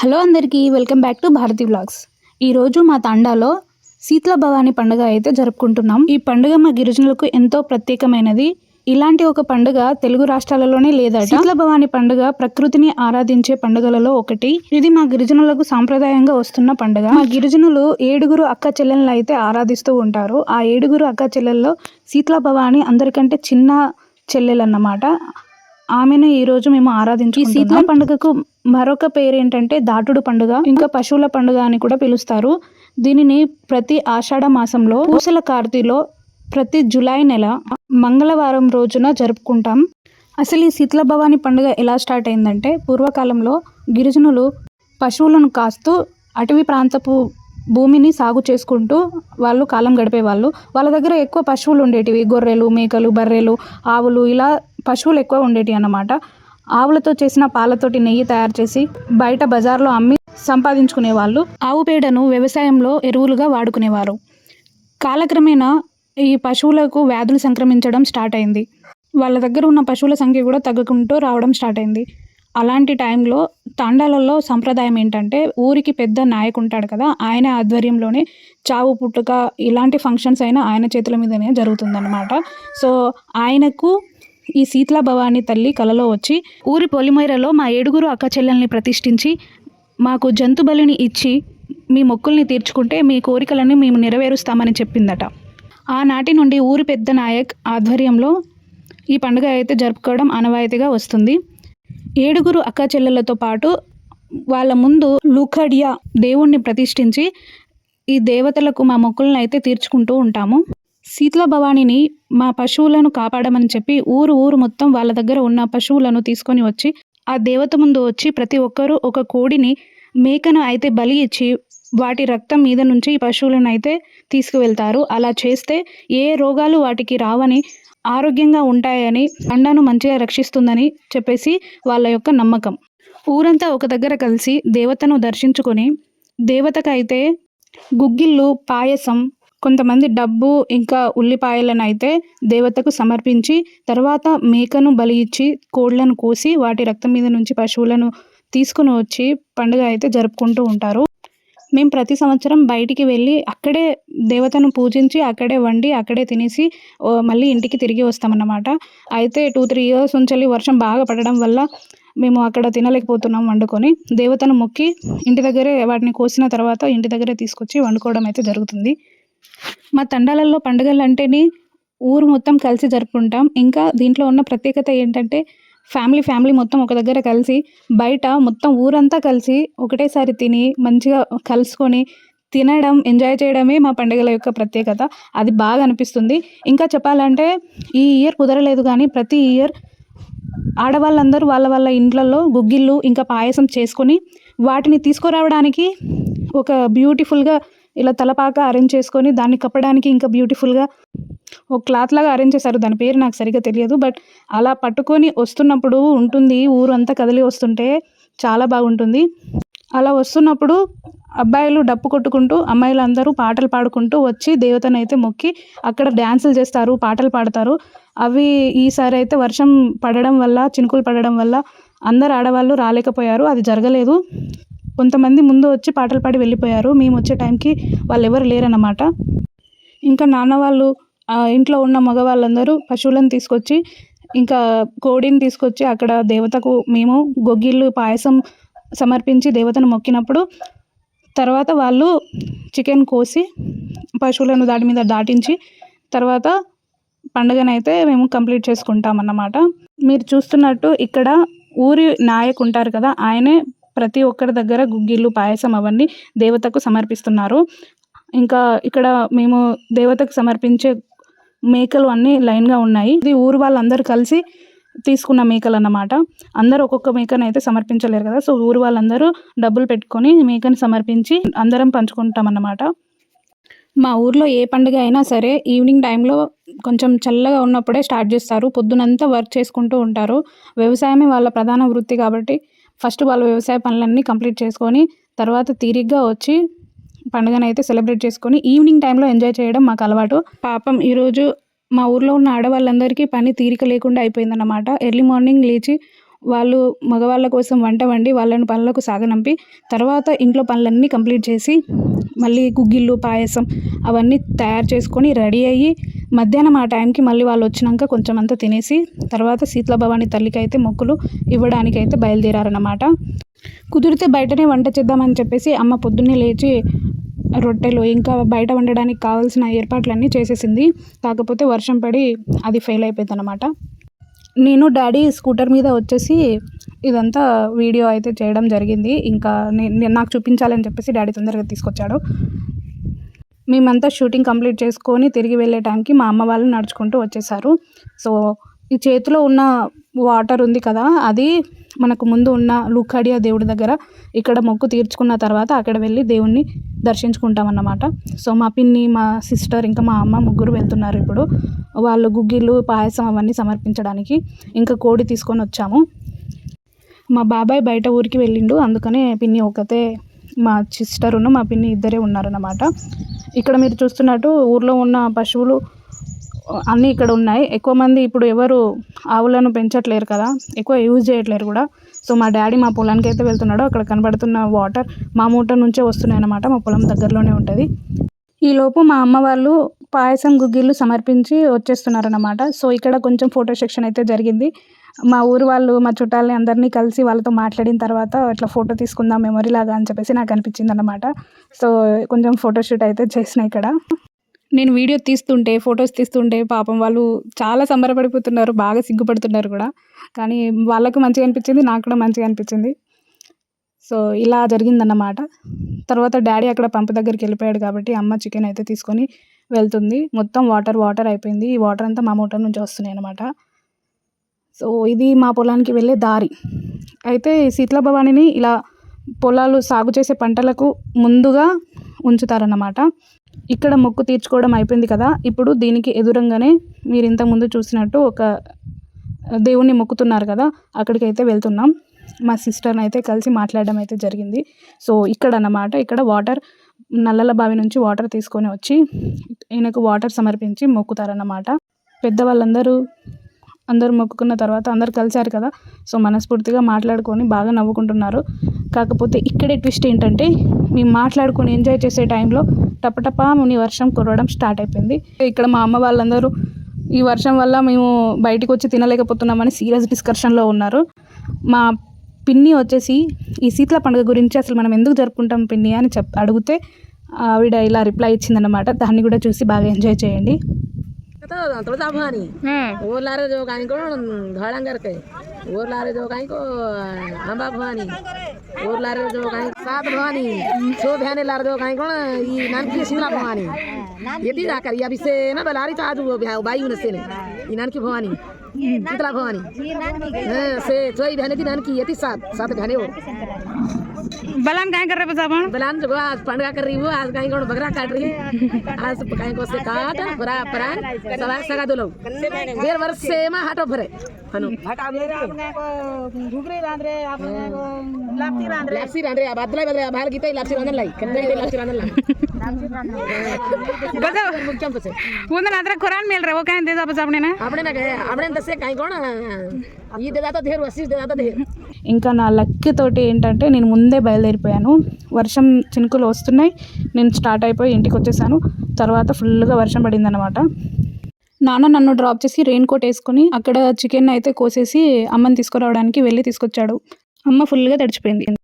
Hello అందరికీ welcome back to Bharati blogs ఈరోజు మా తాండాలో శీతల భవాని పండుగ అయితే జరుపుకుంటున్నాం. ఈ పండుగ మా గిరిజనులకు ఎంతో ప్రత్యేకమైనది. ఇలాంటి ఒక పండుగ తెలుగు రాష్ట్రాలలోనే లేదా శీతల భవాని పండుగ ప్రకృతిని ఆరాధించే పండుగలలో ఒకటి. ఇది మా గిరిజనులకు సాంప్రదాయంగా వస్తున్న పండుగ. మా గిరిజనులు ఏడుగురు అక్క చెల్లెలను అయితే ఆరాధిస్తూ ఉంటారు. ఆ ఏడుగురు అక్క చెల్లెల్లో శీతల భవాని అందరికంటే చిన్న చెల్లెలన్నమాట. ఆమెను ఈ రోజు మేము ఆరాధించు ఈ శీతల పండుగకు మరొక పేరు ఏంటంటే దాటుడు పండుగ. ఇంకా పశువుల పండుగ అని కూడా పిలుస్తారు. దీనిని ప్రతి ఆషాఢ మాసంలో పూసల కార్తీలో ప్రతి జులై నెల మంగళవారం రోజున జరుపుకుంటాం. అసలు ఈ శీతల భవాని పండుగ ఎలా స్టార్ట్ అయిందంటే పూర్వకాలంలో గిరిజనులు పశువులను కాస్తూ అటవీ ప్రాంతపు భూమిని సాగు చేసుకుంటూ వాళ్ళు కాలం గడిపేవాళ్ళు. వాళ్ళ దగ్గర ఎక్కువ పశువులు ఉండేటివి. గొర్రెలు మేకలు బర్రెలు ఆవులు ఇలా పశువులు ఎక్కువ ఉండేవి అన్నమాట. ఆవులతో చేసిన పాలతోటి నెయ్యి తయారు చేసి బయట బజార్లో అమ్మి సంపాదించుకునేవాళ్ళు. ఆవు పేడను వ్యవసాయంలో ఎరువులుగా వాడుకునేవారు. కాలక్రమేణా ఈ పశువులకు వ్యాధులు సంక్రమించడం స్టార్ట్ అయింది. వాళ్ళ దగ్గర ఉన్న పశువుల సంఖ్య కూడా తగ్గుకుంటూ రావడం స్టార్ట్ అయింది. అలాంటి టైంలో తాండాలలో సంప్రదాయం ఏంటంటే ఊరికి పెద్ద నాయకు ఉంటాడు కదా ఆయన ఆధ్వర్యంలోనే చావు పుట్టుక ఇలాంటి ఫంక్షన్స్ అయినా ఆయన చేతుల మీదనే జరుగుతుందన్నమాట. సో ఆయనకు ఈ శీతలా భవాని తల్లి కలలో వచ్చి ఊరి పొలిమైరలో మా ఏడుగురు అక్క చెల్లెల్ని ప్రతిష్ఠించి మాకు జంతు బలిని ఇచ్చి మీ మొక్కుల్ని తీర్చుకుంటే మీ కోరికలన్నీ మేము నెరవేరుస్తామని చెప్పిందట. ఆనాటి నుండి ఊరి పెద్ద నాయక్ ఆధ్వర్యంలో ఈ పండుగ అయితే జరుపుకోవడం ఆనవాయితీగా వస్తుంది. ఏడుగురు అక్క చెల్లెళ్ళతో పాటు వాళ్ళ ముందు లూఖడియా దేవుణ్ణి ప్రతిష్ఠించి ఈ దేవతలకు మా మొక్కులను అయితే తీర్చుకుంటూ ఉంటాము. శీతల భవానీని మా పశువులను కాపాడమని చెప్పి ఊరు ఊరు మొత్తం వాళ్ళ దగ్గర ఉన్న పశువులను తీసుకొని వచ్చి ఆ దేవత ముందు వచ్చి ప్రతి ఒక్కరూ ఒక కోడిని మేకను అయితే బలి ఇచ్చి వాటి రక్తం మీద నుంచి ఈ పశువులను అయితే తీసుకువెళ్తారు. అలా చేస్తే ఏ రోగాలు వాటికి రావని ఆరోగ్యంగా ఉంటాయని అండను మంచిగా రక్షిస్తుందని చెప్పేసి వాళ్ళ యొక్క నమ్మకం. ఊరంతా ఒక దగ్గర కలిసి దేవతను దర్శించుకొని దేవతకైతే గుగ్గిళ్ళు పాయసం కొంతమంది డబ్బు ఇంకా ఉల్లిపాయలను అయితే దేవతకు సమర్పించి తర్వాత మేకను బలి ఇచ్చి కోళ్ళను కోసి వాటి రక్తం మీద నుంచి పశువులను తీసుకుని వచ్చి పండుగ అయితే జరుపుకుంటూ ఉంటారు. మేము ప్రతి సంవత్సరం బయటికి వెళ్ళి అక్కడే దేవతను పూజించి అక్కడే వండి అక్కడే తినేసి మళ్ళీ ఇంటికి తిరిగి వస్తామన్నమాట. అయితే టూ త్రీ ఇయర్స్ నుంచి వర్షం బాగా పడడం వల్ల మేము అక్కడ తినలేకపోతున్నాం వండుకొని. దేవతను మొక్కి ఇంటి దగ్గరే వాటిని కోసిన తర్వాత ఇంటి దగ్గరే తీసుకొచ్చి వండుకోవడం అయితే జరుగుతుంది. మా తండాలలో పండుగలు అంటేనే ఊరు మొత్తం కలిసి జరుపుకుంటాం. ఇంకా దీంట్లో ఉన్న ప్రత్యేకత ఏంటంటే ఫ్యామిలీ ఫ్యామిలీ మొత్తం ఒక దగ్గర కలిసి బయట మొత్తం ఊరంతా కలిసి ఒకటేసారి తిని మంచిగా కలుసుకొని తినడం ఎంజాయ్ చేయడమే మా పండుగల యొక్క ప్రత్యేకత. అది బాగా అనిపిస్తుంది. ఇంకా చెప్పాలంటే ఈ ఇయర్ కుదరలేదు కానీ ప్రతి ఇయర్ ఆడవాళ్ళందరూ వాళ్ళ వాళ్ళ ఇండ్లలో గుగ్గిళ్ళు ఇంకా పాయసం చేసుకొని వాటిని తీసుకురావడానికి ఒక బ్యూటిఫుల్గా ఇలా తలపాక అరేంజ్ చేసుకొని దాన్ని కప్పడానికి ఇంకా బ్యూటిఫుల్గా ఒక క్లాత్ లాగా అరేంజ్ చేశారు. దాని పేరు నాకు సరిగ్గా తెలియదు బట్ అలా పట్టుకొని వస్తున్నప్పుడు ఉంటుంది. ఊరంతా కదిలి వస్తుంటే చాలా బాగుంటుంది. అలా వస్తున్నప్పుడు అబ్బాయిలు డప్పు కొట్టుకుంటూ అమ్మాయిలు అందరూ పాటలు పాడుకుంటూ వచ్చి దేవతను అయితే మొక్కి అక్కడ డ్యాన్సులు చేస్తారు పాటలు పాడతారు. అవి ఈసారి అయితే వర్షం పడడం వల్ల చినుకులు పడడం వల్ల అందరు ఆడవాళ్ళు రాలేకపోయారు. అది జరగలేదు. కొంతమంది ముందు వచ్చి పాటలు పాడి వెళ్ళిపోయారు. మేము వచ్చే టైంకి వాళ్ళు ఎవరు లేరన్నమాట. ఇంకా నాన్న వాళ్ళు ఇంట్లో ఉన్న మగవాళ్ళందరూ పశువులను తీసుకొచ్చి ఇంకా కోడిని తీసుకొచ్చి అక్కడ దేవతకు మేము గొగ్గిళ్ళు పాయసం సమర్పించి దేవతను మొక్కినప్పుడు తర్వాత వాళ్ళు చికెన్ కోసి పశువులను దాని మీద దాటించి తర్వాత పండుగనైతే మేము కంప్లీట్ చేసుకుంటాం అన్నమాట మీరు చూస్తున్నట్టు ఇక్కడ ఊరి నాయకు ఉంటారు కదా ఆయనే ప్రతి ఒక్కరి దగ్గర గుగ్గిళ్ళు పాయసం అవన్నీ దేవతకు సమర్పిస్తున్నారు. ఇంకా ఇక్కడ మేము దేవతకు సమర్పించే మేకలు అన్నీ లైన్గా ఉన్నాయి. ఇది ఊరు వాళ్ళందరూ కలిసి తీసుకున్న మేకలు అన్నమాట అందరూ ఒక్కొక్క మేకను అయితే సమర్పించలేరు కదా. సో ఊరు వాళ్ళందరూ డబ్బులు పెట్టుకొని మేకను సమర్పించి అందరం పంచుకుంటాం అన్నమాట మా ఊర్లో ఏ పండుగ అయినా సరే ఈవినింగ్ టైంలో కొంచెం చల్లగా ఉన్నప్పుడే స్టార్ట్ చేస్తారు. పొద్దునంతా వర్క్ చేసుకుంటూ ఉంటారు. వ్యవసాయమే వాళ్ళ ప్రధాన వృత్తి కాబట్టి ఫస్ట్ వాళ్ళు వ్యవసాయ పనులన్నీ కంప్లీట్ చేసుకొని తర్వాత తీరిగ్గా వచ్చి పండుగను అయితే సెలబ్రేట్ చేసుకొని ఈవినింగ్ టైంలో ఎంజాయ్ చేయడం మాకు అలవాటు. పాపం ఈరోజు మా ఊర్లో ఉన్న ఆడవాళ్ళందరికీ పని తీరిక లేకుండా అయిపోయిందన్నమాట. ఎర్లీ మార్నింగ్ లేచి వాళ్ళు మగవాళ్ళ కోసం వంట వండి వాళ్ళని పనులకు సాగనంపి తర్వాత ఇంట్లో పనులన్నీ కంప్లీట్ చేసి మళ్ళీ గుగ్గిళ్ళు పాయసం అవన్నీ తయారు చేసుకొని రెడీ అయ్యి మధ్యాహ్నం ఆ టైంకి మళ్ళీ వాళ్ళు వచ్చినాక కొంచెం అంతా తినేసి తర్వాత శీతల భవాని తల్లికి అయితే మొక్కులు ఇవ్వడానికి అయితే బయలుదేరారన్నమాట. కుదిరితే బయటనే వంట చేద్దామని చెప్పేసి అమ్మ పొద్దున్నే లేచి రొట్టెలు ఇంకా బయట వండడానికి కావాల్సిన ఏర్పాట్లన్నీ చేసేసింది. కాకపోతే వర్షం పడి అది ఫెయిల్ అయిపోయింది అనమాట నేను డాడీ స్కూటర్ మీద వచ్చేసి ఇదంతా వీడియో అయితే చేయడం జరిగింది. ఇంకా నేను నాకు చూపించాలని చెప్పేసి డాడీ తొందరగా తీసుకొచ్చాడు. మేమంతా షూటింగ్ కంప్లీట్ చేసుకొని తిరిగి వెళ్ళే టైంకి మా అమ్మ వాళ్ళు నడుచుకుంటూ వచ్చేసారు. సో ఈ చేతిలో ఉన్న వాటర్ ఉంది కదా అది మనకు ముందు ఉన్న లూకాడియా దేవుడి దగ్గర ఇక్కడ మొక్కు తీర్చుకున్న తర్వాత అక్కడ వెళ్ళి దేవుణ్ణి దర్శించుకుంటాం అన్నమాట సో మా పిన్ని మా సిస్టర్ ఇంకా మా అమ్మ ముగ్గురు వెళ్తున్నారు ఇప్పుడు. వాళ్ళు గుగ్గిళ్ళు పాయసం అవన్నీ సమర్పించడానికి ఇంకా కోడి తీసుకొని వచ్చాము. మా బాబాయ్ బయట ఊరికి వెళ్ళిండు అందుకనే పిన్ని ఒకతే మా సిస్టరును మా పిన్ని ఇద్దరే ఉన్నారన్నమాట. ఇక్కడ మీరు చూస్తున్నట్టు ఊర్లో ఉన్న పశువులు అన్నీ ఇక్కడ ఉన్నాయి. ఎక్కువ మంది ఇప్పుడు ఎవరు ఆవులను పెంచట్లేరు కదా ఎక్కువ యూజ్ చేయట్లేరు కూడా. సో మా డాడీ మా పొలానికి అయితే వెళ్తున్నాడు. అక్కడ కనబడుతున్న వాటర్ మా మూట నుంచే వస్తున్నాయి అన్నమాట. మా పొలం దగ్గరలోనే ఉంటుంది. ఈలోపు మా అమ్మ వాళ్ళు పాయసం గుగ్గిళ్ళు సమర్పించి వచ్చేస్తున్నారన్నమాట. సో ఇక్కడ కొంచెం ఫోటో సెక్షన్ అయితే జరిగింది. మా ఊరు వాళ్ళు మా చుట్టాలని అందరినీ కలిసి వాళ్ళతో మాట్లాడిన తర్వాత అట్లా ఫోటో తీసుకుందాం మెమరీ లాగా అని చెప్పేసి నాకు అనిపించింది అనమాట సో కొంచెం ఫోటోషూట్ అయితే చేసిన ఇక్కడ. నేను వీడియో తీస్తుంటే ఫొటోస్ తీస్తుంటే పాపం వాళ్ళు చాలా సంబరపడిపోతున్నారు బాగా సిగ్గుపడుతున్నారు కూడా. కానీ వాళ్ళకు మంచిగా అనిపించింది నాకు కూడా మంచిగా అనిపించింది. సో ఇలా జరిగిందన్నమాట. తర్వాత డాడీ అక్కడ పంపు దగ్గరికి వెళ్ళిపోయాడు కాబట్టి అమ్మ చికెన్ అయితే తీసుకొని వెళ్తుంది. మొత్తం వాటర్ వాటర్ అయిపోయింది. ఈ వాటర్ అంతా మా మోటార్ నుంచి వస్తున్నాయి అనమాట సో ఇది మా పొలానికి వెళ్ళే దారి. అయితే శీతల భవానిని ఇలా పొలాలు సాగు చేసే పంటలకు ముందుగా ఉంచుతారన్నమాట. ఇక్కడ మొక్కు తీర్చుకోవడం అయిపోయింది కదా. ఇప్పుడు దీనికి ఎదురంగానే మీరు ఇంతకుముందు చూసినట్టు ఒక దేవుణ్ణి మొక్కుతున్నారు కదా. అక్కడికి అయితే వెళ్తున్నాం. మా సిస్టర్ని అయితే కలిసి మాట్లాడడం అయితే జరిగింది. సో ఇక్కడ అన్నమాట ఇక్కడ వాటర్ నల్లల బావి నుంచి వాటర్ తీసుకొని వచ్చి ఈయనకు వాటర్ సమర్పించి మొక్కుతారన్నమాట. పెద్దవాళ్ళందరూ అందరూ మొక్కుకున్న తర్వాత అందరు కలిశారు కదా. సో మనస్ఫూర్తిగా మాట్లాడుకొని బాగా నవ్వుకుంటున్నారు. కాకపోతే ఇక్కడే ట్విస్ట్ ఏంటంటే మేము మాట్లాడుకొని ఎంజాయ్ చేసే టైంలో టపటపా ముని వర్షం కురవడం స్టార్ట్ అయిపోయింది. ఇక్కడ మా అమ్మ వాళ్ళందరూ ఈ వర్షం వల్ల మేము బయటకు వచ్చి తినలేకపోతున్నామని సీరియస్ డిస్కషన్లో ఉన్నారు. మా పిన్ని వచ్చేసి ఈ శీతల పండుగ గురించి అసలు మనం ఎందుకు జరుపుకుంటాం పిన్ని అని చెప్ అడిగితే ఆవిడ ఇలా రిప్లై ఇచ్చిందన్నమాట. దాన్ని కూడా చూసి బాగా ఎంజాయ్ చేయండి. तो तुळजा भवानी ओर लारे जो गाय को धड़ंगर के ओर लारे जो गाय को अंबा भवानी ओर लारे जो गाय सात भवानी सो ध्याने लारे जो गाय को ई नानकी शिमला भवानी यदि जाकर या बिसे ना बलारी चाजू वो बाई उनसे ने ई नानकी भवानी शीतला भवानी हाँ, से चोई बहने की नानकी यति सात सात बहने हो बलान काय कर रहे बस अपन बलान जब आज पंडगा कर रही हो आज कहीं कौन बगरा काट रही आज कहीं को से काट बरा परान सवा सगा दो लोग। देर वर्ष से मा हटो भरे। हनु। हटा भरे आपने को ढुकरे रांद रे आपने हाँ। को लापसी रांद रे लापसी रांद रे अब बदले बदले बाहर गीते लापसी रांदन लाई। कंदे गीते लापसी रांदन लाई। बताओ मुख्यम पसे वो ना आदरा कुरान मिल रहा वो कहीं दे दो बस आपने ना। आपने ना कहे आपने दसे कहीं कौन हाँ, हाँ। ये दे तो ढेर वसीस दे तो ढेर ఇంకా నా లక్ తోటి ఏంటంటే నేను ముందే బయలుదేరిపోయాను. వర్షం చినుకులు వస్తున్నాయి. నేను స్టార్ట్ అయిపోయి ఇంటికి వచ్చేసాను. తర్వాత ఫుల్గా వర్షం పడిందనమాట నాన్న నన్ను డ్రాప్ చేసి రెయిన్ కోట్ వేసుకొని అక్కడ చికెన్ అయితే కోసేసి అమ్మని తీసుకురావడానికి వెళ్ళి తీసుకొచ్చాడు. అమ్మ ఫుల్గా తడిచిపోయింది.